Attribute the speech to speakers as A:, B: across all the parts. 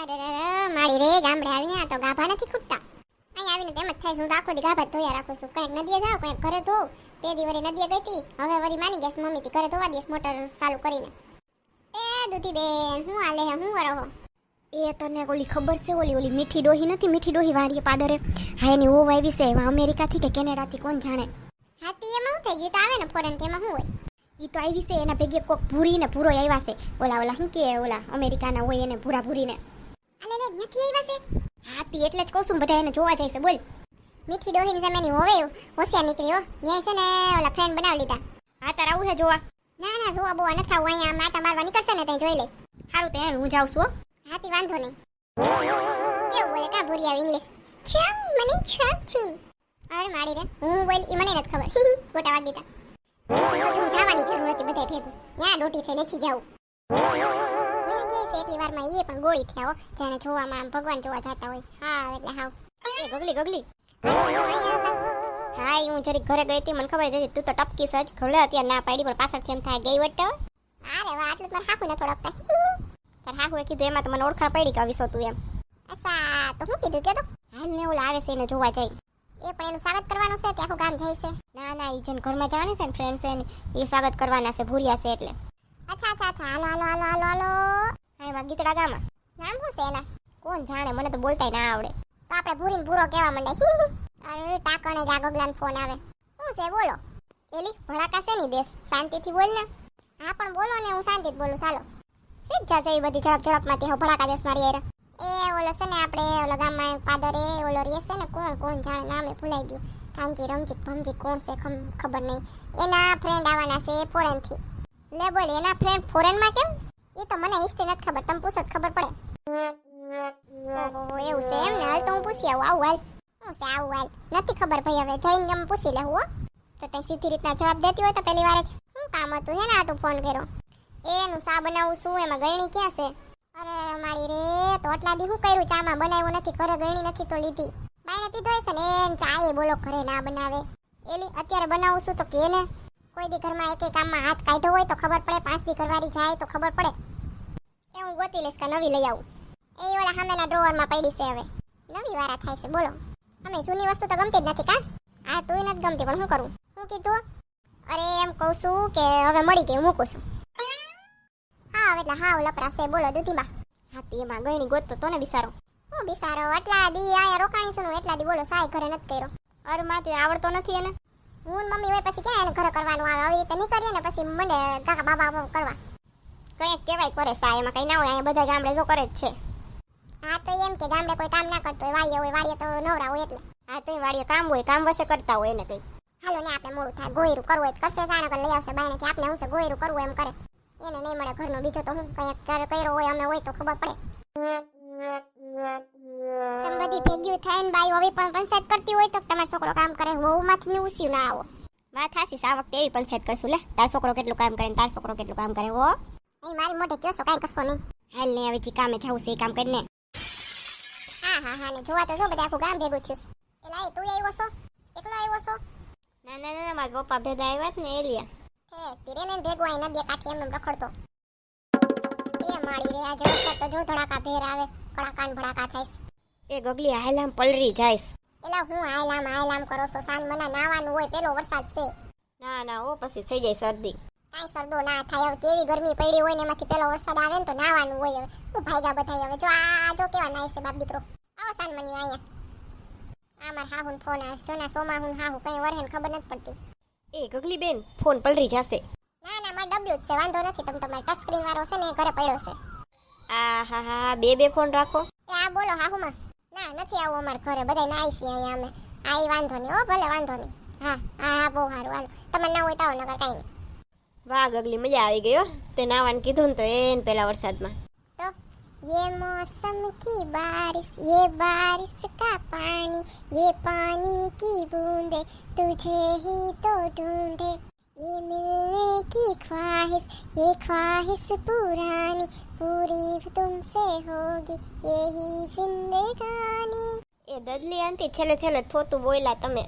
A: અરે મારી રે ગામડે આવીને આ તો ગાભા નથી ખૂટતા. અહીં આવીને તેમ જ થાય હું તો આખો દી ગાભા ધોયા રાખું છું. કંઈક નદીએ જાઉં કંઈક ઘરે ધોઉં બે દી વળી નદીએ ગઈ હતી હવે વળી માની ગયા છે મમ્મી થી ઘરે ધોવા દેસ મોટર ચાલુ કરીને. એ દૂધી બેન હું આલે હે હું વરો
B: એ તને ઓલી ખબર છે ઓલી ઓલી મીઠી ડોહી નથી? મીઠી ડોહી વાળીએ પાદરે. હા એની ઓવ આવી છે અમેરિકાથી કે કેનેડાથી કોણ જાણે?
A: હાથી એમાં શું થઈ ગયું? તો આવે ને ફોરેન તેમાં શું હોય?
B: ઈ તો આવી છે એના ભેગે કોક ભૂરી ને ભૂરો આવ્યા છે. ઓલા ઓલા શું કે ઓલા અમેરિકાના હોય એને ભૂરા ભૂરીને.
A: આલે લે ત્યાંથી આવ્યા છે?
B: હાથી એટલે જ કહું છું બધા એને જોવા છે, બોલ.
A: મીઠી ડોહીની જમેની હોવે હોશિયાર નીકળી હો. ન્યાય છે ને, ઓલા ફ્રેન્ડ બનાવી લીધા.
B: હા, તાર આવું છે જોવા?
A: ના ના, જોવા બોવા નથી આવું. અહીંયા માટા મારવા નીકળશે ને ત્યાં જોઈ લે.
B: સારું તો હું જાઉં છું, હા.
A: હાથી વાંધો નહીં. કેવું બોલે, કા ભૂરી આવી ઇંગ્લિશ છમ, મને છમ છું અરે, મારી રે, હું બોલ, ઈ મને નથી ખબર. ગોટા વાગ દીધા બધું જવાની જરૂર હતી બધા ભેગું. ત્યાં ડોટી થઈ નથી જાવું. કહે છે એટલી વારમાં એ પણ ગોળી થયા જેને જોવામાં ભગવાન જોવા જતા હોય. હા, એટલે હાવ.
B: એ ગગલી ગગલી. હા હું જરીક ઘરે ગઈ હતી, મને ખબર જ તું તો ટપકી સજ ઘરે અત્યારે ના પાડી, પણ પાછળથી એમ થાય, ગઈ વટ
A: અરે વાહ આટલું તો હાકુ નથી ઓળખતા
B: તાર હાહુએ કીધું, એમાં તો મને ઓળખાણ પડી કે આવીશો તું એમ.
A: અચ્છા, તો હું કીધું કે તો
B: હાલ ને ઓલા આવે છે એને જોવા જાય
A: એ પણ એનું સ્વાગત કરવાનું છે કે આખું ગામ જાય છે.
B: ના ના એ જેને ઘરમાં જવાની છે ને ફ્રેન્ડ છે એ સ્વાગત કરવાના છે ભૂલ્યા છે એટલે.
A: અચ્છા અચ્છા અચ્છા હાલો હાલો હાલો હાલો હાલો
B: હા એમાં ગીતડા ગામાં.
A: નામ શું છે એના?
B: કોણ જાણે? મને તો બોલતાય ના આવડે.
A: તો આપણે ભૂરીને ભૂરો કહેવા માંડે. હી હી. અરે ટાકણે જ ફોન આવે. શું છે? બોલો. એલી, ભડાકા છે ની દેશ? શાંતિથી બોલ ને. હા, પણ બોલો ને, હું શાંતિથી બોલું. ચાલો. શું જશે એ બધી ઝડપ ઝડપમાંથી હવે ભડાકા દેશ મારી હારે. એ ઓલો છે ને આપણે, ઓલો ગામમાં પાદરે ઓલો રહે છે ને, કોણ કોણ જાણે નામે ભૂલાઈ ગયું. કાંજી રમજીત, ભમજીત, કોણ છે ખબર નહીં. એના ફ્રેન્ડ આવવાના છે ફોરેનથી લે બોલ, એના ફ્રેન્ડ ફોરેનમાં કેમ? એ તો મને હિસ્ટ્રી નથી ખબર તમે પૂછત ખબર પડે. ઓહો, એવું છે એમ ને? હાલ તો હું પૂછી આવું આવું હાલ. હું છે આવું હાલ? નથી ખબર ભાઈ હવે, જઈને એમ પૂછી લેવું હો. તો તે સીધી રીતના જવાબ દેતી હોય તો પહેલી વાર જ. શું કામ હતું હે ને આટું ફોન કર્યો? એનું સા બનાવું, શું? એમાં ગયણી ક્યાં છે? અરે મારી રે, તો આટલા દી હું કર્યું? ચામાં બનાવ્યું નથી, ઘરે ગયણી નથી તો લીધી. બાઈને પીધો હશે ને એમ ચા એ બોલો ઘરે ના બનાવે. એલી, અત્યારે બનાવું છું તો કે ને? કોઈ દી ઘરમાં એક કામમાં હાથ કાઢ્યો હોય તો ખબર પડે, પાંચ દી ઘરવાળી જાય તો ખબર પડે. એ હું ગોતી લઈશ કે નવી લઈ આવું. એ ઓલા સામેના ડ્રોવરમાં પડી છે હવે. નવી વારા થાય છે, બોલો. અમે જૂની વસ્તુ તો ગમતી જ નથી કા? આ તુંય નથી ગમતી, પણ હું કરું? હું કીધું, અરે એમ કહું છું કે હવે મળી ગઈ મૂકું છું. હા એટલે હાવ લપરા છે, બોલો હા
B: હાથી એમાં ગયણી ગોતતો તો ને બિસારો
A: હું બિસારો આટલા દી આયા રોકાણી છું એટલા દી બોલો, સાય ઘરે નથી કર્યો.
B: અરે માથે આવડતો નથી એને.
A: હું મમ્મી હોય પછી ક્યાં એને ઘરે કરવાનું આવે? હવે એ તો નહીં કરીએ ને પછી મને કાકા બાબા કરવા.
B: કંઈક કહેવાય કરે સા એમાં કંઈ ના હોય અહીંયા બધા ગામડે જો કરે જ છે.
A: હા તો એમ કે ગામડે કોઈ કામ ના કરતો હોય વાડીએ હોય વાડીએ તો નવરા હોય એટલે.
B: હા તો વાડીએ કામ હોય કામ વસે કરતા હોય એને કઈ.
A: હાલો ને આપણે મોડું થાય ગોયરું કરવું હોય તો કરશે સારા લઈ આવશે બાયણે કે આપણે હું છે ગોયરું કરવું એમ કરે. એને નહીં મળે ઘરનો બીજો તો હું કંઈક કર્યો હોય અમે હોય તો ખબર પડે. બધી ભેગી થઈને બાઈ હવે પણ પંચાયત કરતી હોય તો તમારો છોકરો કામ કરે વહુમાંથી ને ઉસ્યું ના આવો.
B: વાત હાસી આ વખતે એવી પંચાયત કરશું લે? તાર છોકરો કેટલું કામ કરે ને તાર છોકરો કેટલું કામ કરે હો?
A: અહીં મારી મોઢે કયો છો કાંઈ કરશો નહીં.
B: હાલ ને હવે જી કામે જવું છે એ કામ કરીને.
A: હા હા હા ને જોવા તો જો બધા આખું ગામ ભેગું થયું છે. એલા એ તું આવ્યો છો? એકલો આવ્યો છો?
B: ના ના ના મારા પપ્પા ભેગા આવ્યા જ ને લ્યા.
A: હે તીરે ને ભેગો અહીં નદીએ કાઠી એમ રખડતો. એ માળી રે વરસાદ તો જો ધડાકા ભેર આવે કડાકા ને ભડાકા થાય.
B: એ ગગલી હાલામ પલરી જાયસ
A: એલા હું આયલામ આયલામ કરો છો? સાંજ મને નાવાનું હોય પેલો વરસાદ છે.
B: ના ના ઓ પછી થઈ જાય શરદી.
A: કાંઈ સરદો ના થાય. હવે કેવી ગરમી પડી હોય ને એમાંથી પેલો વરસાદ આવે ને તો નાવાનું હોય હવે. હું ભાઈગા બધાય હવે. જો આ જો કેવા નાય છે બાપ દીકરો. આવો સાંજ મની અહીંયા. આ માર હાહુન ફોન આવે સોના સોમા હું હાહુ કઈ વરહેન ખબર નથી પડતી.
B: એ ગગલી બેન ફોન પલરી જશે.
A: ના ના મારા ડબલ્યુ જ છે. વાંધો નથી. તમે તમારે ટચ સ્ક્રીન વાળો છે ને ઘરે પડ્યો છે.
B: આ હા હા બે બે ફોન રાખો.
A: એ આ બોલો હાહુમાં. ના નથી આવું અમારે ઘરે બધા નાઈ છીએ અહીંયા અમે આ ઈ વાંધો નહીં હો ભલે વાંધો નહીં હા હા હા બહુ સારું હાલો તમે ના હોય તો આવો નગર કાંઈ નહીં
B: વાહ ગગલી મજા આવી ગઈ હો તે નાવાનું કીધું ને તો એને પેલા વરસાદમાં
A: तो ये मौसम की बारिश ये बारिश का पानी ये पानी की बूंदे तुझे ही तो ढूंढे ये मिलने की ख्वाहिश ये ख्वाहिश पुरानी पूरी तुमसे होगी यही जिंदगानी
B: એ દદલી આંટી છેલ્લે છેલ્લે થોતું બોયલા તમે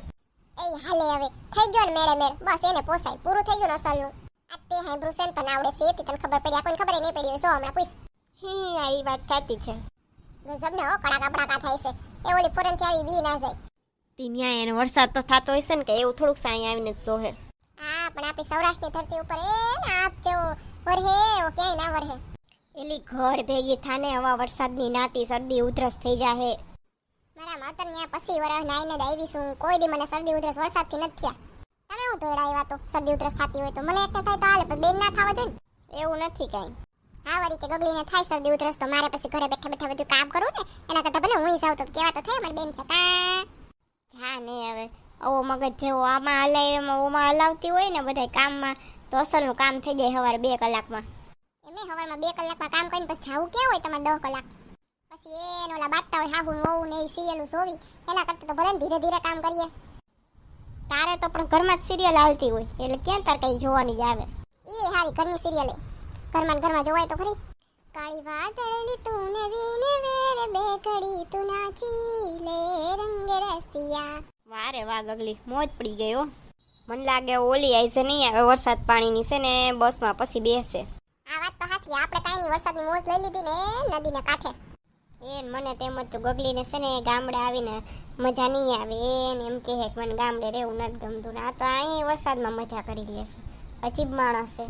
A: એ હાલે હવે થઈ ગયો ને મેળે મેળ બસ એને પોસાય પૂરું થઈ ગયું ને અસલનું આ તે હાંભળું છે ને તને આવડે છે તે તને ખબર પડી આ કોઈને ખબર ય નહીં પડી હોય જો હમણાં પૂછ
B: હી આ ઈ વાત થતી છે
A: ગજબને હો કડાકા બડાકા થાય છે એ ઓલી ફોરેનથી આવી બી ના જાય
B: તી ન્યાય એને વરસાદ તો થતો હશે ને કે એવું થોડુંક સાંઈ આવીને જ જોહે
A: હા પણ આપણી સૌરાષ્ટ્રની ધરતી ઉપર એ ને આપ જેવો વરહે એવો ક્યાંય ના વરહે.
B: એલી ઘર ભેગી થાને હવા વરસાદની નાતી શરદી ઉધરસ થઈ જાહે.
A: મારા માતર ન્યા પછી વરસ નાઈને જ આવી છું. કોઈ દી મને શરદી ઉધરસ વરસાદથી નથી થયા. તમે હું આવ્યા તો શરદી ઉધરસ થતી હોય તો મને એકને થાય તો હાલે પણ બેન ના થવા જોઈએ ને.
B: એવું નથી કાંઈ.
A: હા વળી કે ગબલીને થાય શરદી ઉધરસ તો મારે પછી ઘરે બેઠા બેઠા બધું કામ કરું ને એના કરતા ભલે હું જાઉં તો કેવા તો થાય મારી બેન છે કા
B: જા ને હવે. આવો મગજ જેવો આમાં હલાય, એમાં ઓમાં હલાવતી હોય ને બધાય કામમાં તો અસલનું કામ થઈ જાય સવારે બે કલાકમાં.
A: એમ સવારમાં બે કલાકમાં કામ કરીને પછી જાવું ક્યાં હોય તમારે દસ કલાક? પછી એને ઓલા બાજતા હોય હાહુ વહુ ને એવી સિરિયલું જોવી એના કરતાં તો ભલે ધીરે ધીરે કામ કરીએ.
B: તારે તો પણ ઘરમાં જ સિરિયલ હાલતી હોય, એટલે ક્યાં તાર કઈ જોવાની જ આવે?
A: એ હારી ઘરની સિરિયલ. ઘરમાં ઘરમાં જોવાય તો ખરી. કાળી વાદળી તું ને વીને વેર બે ઘડી તું નાચી લે રંગ રસિયા.
B: વારે વાહ ગગલી મોજ પડી ગયો મન લાગે ઓલી આવી છે નહીં આવે વરસાદ પાણીની છે ને બસમાં પછી બેસે.
A: આ વાત તો હાથી આપણે કાંઈ નહીં વરસાદની મોજ લઈ લીધી ને નદીને કાંઠે.
B: એ મને તેમ જ ગગલી ગગલીને છે ને ગામડે આવીને મજા નહીં આવે. એને એમ કહે કે મને ગામડે રહેવું નથી ગમતું. આ તો અહીં વરસાદમાં મજા કરી લેશે અજીબ માણસ છે.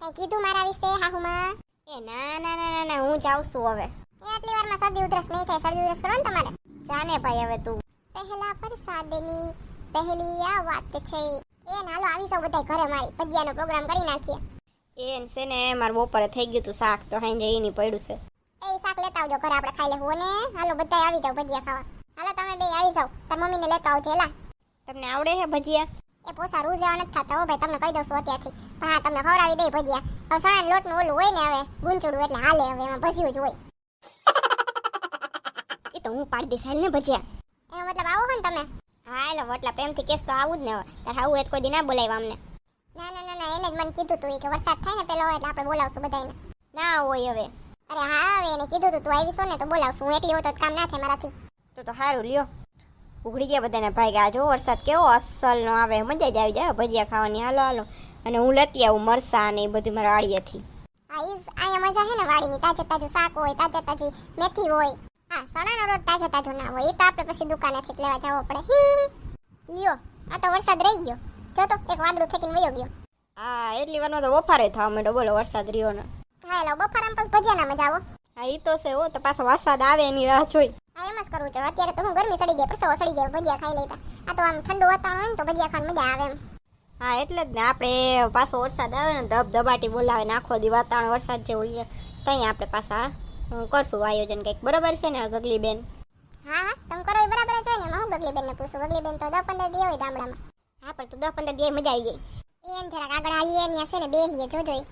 A: કઈ કીધું મારા વિશે હાહુમાં?
B: એ ના ના ના ના ના હું જાઉં છું હવે.
A: એ આટલી વારમાં શરદી ઉધરસ નહીં થાય શરદી ઉધરસ કરો ને તમારે?
B: જાને ભાઈ હવે તું.
A: પહેલા વરસાદની પહેલી આ વાત છે એ નાલો આવી જાવ બધા ઘરે મારી ભજીયાનો પ્રોગ્રામ કરી નાખીએ.
B: એ છે ને મારું બપોરે થઈ ગયું તું શાક તો હાઈ જઈ નહીં પડ્યું છે.
A: એ શાક લેતા આવજો ઘરે આપણે ખાઈ લેવું. ને હાલો બધા આવી જાવ ભજીયા ખાવા. હાલો તમે બે આવી જાવ તાર મમ્મીને લેતા આવજો એલા
B: તમને આવડે છે ભજીયા?
A: એ પોસા રોજ જેવા નથી થતા હો ભાઈ તમને કહી દઉં છું અત્યારથી. પણ હા તમને ખવડાવી દઈ ભજીયા. હવે સણા લોટનું ઓલું હોય ને હવે ગુંચડું એટલે હાલે હવે એમાં ભજ્યું જ હોય.
B: એ તો હું પાડી દઈશ હાલ ને ભજીયા.
A: હો ને તમે.
B: હા એટલે વટલા પ્રેમથી કેસ તો આવું જ ને હવે. તાર આવું હોય કોઈ દી ના બોલાવ્યા અમને.
A: ના ના ના ના એને જ મને કીધું તું કે વરસાદ થાય ને પેલો હોય એટલે આપણે બોલાવશું બધાને
B: ના હોય હવે.
A: અરે હા હવે એને કીધું તું તું આવીશો ને તો બોલાવશું. હું એકલી હોત કામ ના થાય મારાથી.
B: તો તો સારું લ્યો. ઉઘડી ગયા બધાને ભાઈ આ જો વરસાદ કેવો અસલનો આવે. મજા જ આવી જાય ભજીયા ખાવાની. હાલો હાલો. અને હું લેતી આવું મરસા ને એ બધું મારા વાડીએથી.
A: આ અહીંયા મજા છે ને વાડીની. તાજે તાજું શાક હોય તાજે તાજી મેથી હોય. હા સણાનો રોટ તાજો તાજો ના હોય એ તો આપણે પછી દુકાનેથી જ લેવા જવો પડે. હી. લ્યો આ તો વરસાદ રહી ગયો. જો તો એક વાદળું ફેંકીને વયો ગયો.
B: હા એટલી વારમાં તો બફારે થવા માંડ્યો બોલો વરસાદ રહ્યો ને.
A: હા એલો આમ પછી ભજીયાના મજા આવો.
B: હા એ તો છે હો તો પાછો વરસાદ આવે એની રાહ જોઈ.
A: હા એમ જ કરવું જોઈએ અત્યારે તો હું ગરમી સડી ગઈ પરસો સડી ગયો ભજીયા ખાઈ લેતા. આ તો આમ ઠંડુ વાતાવરણ હોય ને તો ભજીયા ખાવાની મજા આવે એમ.
B: હા એટલે જ ને આપણે પાછો વરસાદ આવે ને ધબ ધબાટી બોલાવે ને આખો દી વાતાવરણ વરસાદ જેવું લે. ત્યાં આપણે પાછા અ, કરશું આયોજન કંઈક. બરાબર છે ને ગગલી બેન
A: હા હા તમે કરો એ બરાબર જ હોય ને હું ગગલી બેનને પૂછું? ગગલી બેન તો દસ પંદર દી હોય ગામડામાં.
B: હા પણ તો દસ પંદર દિવસ મજા આવી જાય.
A: એમ જરાક આગળ હાલીએ ને છે ને બેહીએ જોજો એ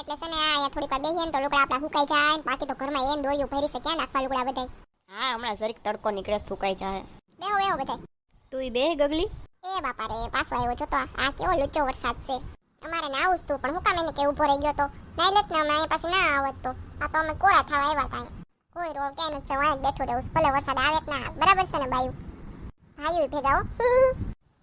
A: એટલે છે ને આ થોડીક વાર બેહીએ ને તો લુકડા આપણા સુકાઈ જાય ને બાકી તો ઘરમાં એમ દોર્યું ભરી છે ક્યાં નાખવા લુકડા બધાય?
B: હા હમણાં જરીક તડકો નીકળે સુકાઈ જાય.
A: બેહો બેહો બધાય.
B: તું બે ગગલી?
A: એ બાપા રે પાછો આવ્યો છો તો આ કેવો લુચ્ચો વરસાદ છે. અમારે ના આવું પણ હું કામ એને કે ઊભો રહી ગયો તો? ના લેત ને અમે અહીંયા પાસે ના આવત તો. આ તો અમે કોરા થવા આવ્યા તા કોઈ રો ક્યાંય નથી જવાય બેઠો રહેવું ભલે વરસાદ આવે કે ના બરાબર છે ને બાયું? ભાઈઓ ભેગા હો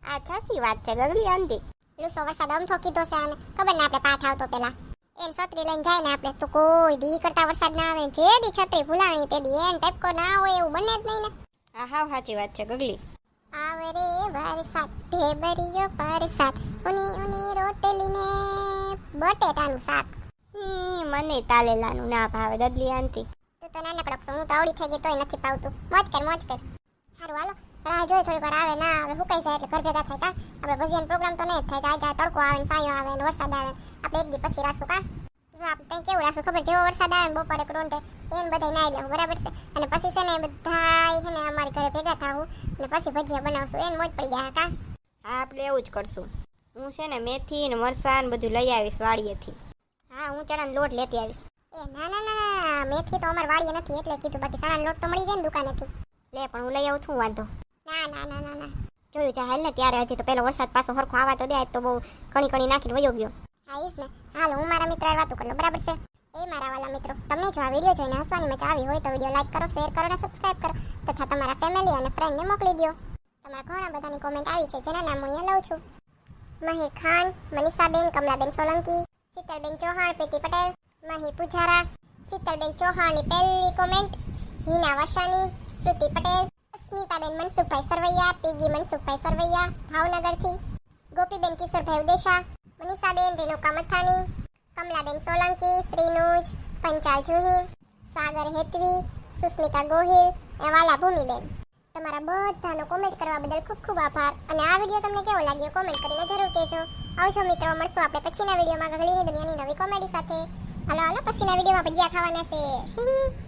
B: આ સાચી વાત છે ગગલી આંધી.
A: લૂસો વરસાદ અમથો કીધો છે આને. ખબર ને આપણે પાઠ આવતો પેલા. એમ છત્રી લઈને જાય ને આપણે. તો કોઈ દી કરતા વરસાદ ના આવે જે દી છત્રી ભૂલાણી તે દી એમ ટપકો ના હોય એવું બને જ નહીં ને.
B: હા હા સાચી વાત છે ગગલી.
A: આવે રે વરસાદ ઢેબરિયો વરસાદ. ઉની ઉની રોટલી ને બટેટાનું શાક.
B: ઈ, મને તાલેલાનું ના ભાવે દદલી આંતી
A: તું તો નાનકડો છો હું તો આવડી થઈ ગઈ તોય નથી પાવતું મોજ કર મોજ કર. સારું હાલો. રાહ જોઈ થોડીક વાર આવે ના આવે હુકાઈ જાય એટલે ઘર ભેગા થાય કા આપણે ભજીયાનો પ્રોગ્રામ તો નહીં થાય જાય જાય તડકો આવે ને સાયો આવે ને વરસાદ આવે આપણે એક દી પછી રાખશું કા? આપણે ત્યાં કેવું રાખશું ખબર? જેવો વરસાદ આવે ને બપોરે ક્રોન્ટે એને બધા નાઈ લેવું બરાબર છે? અને પછી છે ને બધા છે ને અમારી ઘરે ભેગા થાવું અને પછી ભજીયા બનાવશું એને મોજ પડી જાય કા?
B: હા આપણે એવું જ કરશું. હું છે ને મેથી ને મરસાં ને બધું લઈ આવીશ વાડીએથી.
A: હા હું ચણાનો લોટ લેતી આવીશ. એ ના ના ના ના મેથી તો અમારે વાડીએ નથી એટલે કીધું બાકી ચણાનો લોટ તો મળી જાય ને દુકાનેથી.
B: લે પણ હું લઈ આવું છું વાંધો?
A: ના ના ના ના ના.
B: જોયું છે હાલ ને ત્યારે હજી તો પેલો વરસાદ પાછો સરખો આવા તો દે તો બહુ કણી કણી નાખીને વયો ગયો.
A: હા ઈસ ને. હાલ હું મારા મિત્ર વાતો કરી બરાબર છે? એ મારા વાલા મિત્રો તમને જો આ વીડિયો જોઈને હસવાની મજા આવી હોય તો વીડિયો લાઈક કરો શેર કરો અને સબસ્ક્રાઇબ કરો તથા તમારા ફેમિલી અને ફ્રેન્ડને મોકલી દો તમારા ઘણા બધાની કોમેન્ટ આવી છે જેના નામ હું અહીંયા લઉં છું. મહી ખાન, મનીષાબેન, કમલાબેન સોલંકી, શીતલબેન ચૌહાણ, પ્રીતિ પટેલ મહી પુજારા, શીતલબેન ચૌહાણની પહેલી કોમેન્ટ હિના વાસાની, શ્રુતિ પટેલ સ્મિતાબેન મનસુખભાઈ સરવૈયા, પીગી મનસુખભાઈ સરવૈયા, ભાવનગરથી, ગોપીબેન કિશોરભાઈ ઉદેશા, મનીષાબેન રેણુકા મથાની, કમલાબેન સોલંકી, શ્રીનુજ, પંચાલ જુહી, સાગર હેતવી, સુસ્મિતા ગોહિલ અને વાલા ભૂમિબેન. તમારા બધાનો કોમેન્ટ કરવા બદલ ખૂબ ખૂબ આભાર. અને આ વીડિયો તમને કેવો લાગ્યો કોમેન્ટ કરીને જરૂર કહેજો. આવજો મિત્રો, મળશું આપણે પછીના વિડીયોમાં ગગલીની દુનિયાની નવી કોમેડી સાથે. હાલો હાલો, પછીના વિડીયોમાં ભજીયા ખાવાના છે.